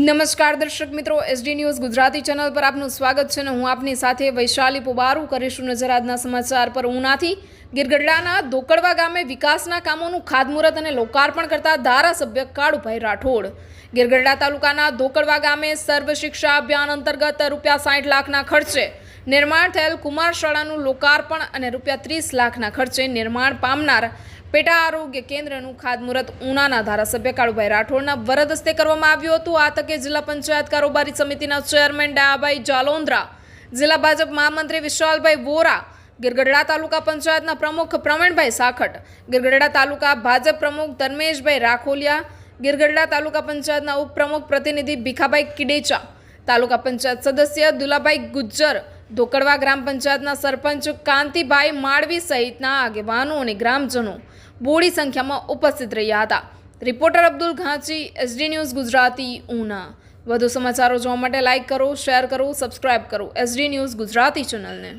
નમસ્કાર દર્શક મિત્રો એસડી ન્યૂઝ ગુજરાતી ચેનલ પર આપનું સ્વાગત છે અને હું આપની સાથે વૈશાલી પુબારું કરીશું નજર આજના સમાચાર પર. ઉનાથી ગીરગઢડાના ધોકડવા ગામે વિકાસના કામોનું ખાતમુહૂર્ત અને લોકાર્પણ કરતા ધારાસભ્ય કાળુભાઈ રાઠોડ. ગીરગઢડા તાલુકાના ધોકડવા ગામે સર્વ શિક્ષા અભિયાન અંતર્ગત રૂપિયા સાઠ લાખના ખર્ચે નિર્માણ થયેલ કુમાર શાળાનું લોકાર્પણ અને રૂપિયા ત્રીસ લાખના ખર્ચે નિર્માણ પામનાર પેટા આરોગ્ય કેન્દ્રનું ખાતમુહૂર્ત ઉનાના ધારાસભ્ય કાળુભાઈ રાઠોડના વરદ હસ્તે કરવામાં આવ્યું હતું. આ તકે જિલ્લા પંચાયત કારોબારી સમિતિના ચેરમેન ડાયાભાઈ જાલોન્દ્રા જિલ્લા ભાજપ મહામંત્રી વિશાલભાઈ વોરા, ગીરગઢડા તાલુકા પંચાયતના પ્રમુખ પ્રવીણભાઈ સાખટ, ગીરગઢડા તાલુકા ભાજપ પ્રમુખ ધર્મેશભાઈ રાખોલિયા, ગીરગઢડા તાલુકા પંચાયતના ઉપપ્રમુખ પ્રતિનિધિ ભીખાભાઈ કિડેચા તાલુકા પંચાયત સદસ્ય દુલાભાઈ ગુજ્જર, ધોકડવા ગ્રામ પંચાયતના સરપંચ કાંતિભાઈ માળવી સહિતના આગેવાનો અને ગ્રામજનો બોડી સંખ્યામાં ઉપસ્થિત રહ્યા હતા. Reporter Abdul Ghanchi, SD news Gujarati, Una. વધુ સમાચારો જોવા માટે લાઇક કરો, શેર કરો, સબસ્ક્રાઇબ કરો એસડી ન્યૂઝ ગુજરાતી ચેનલને.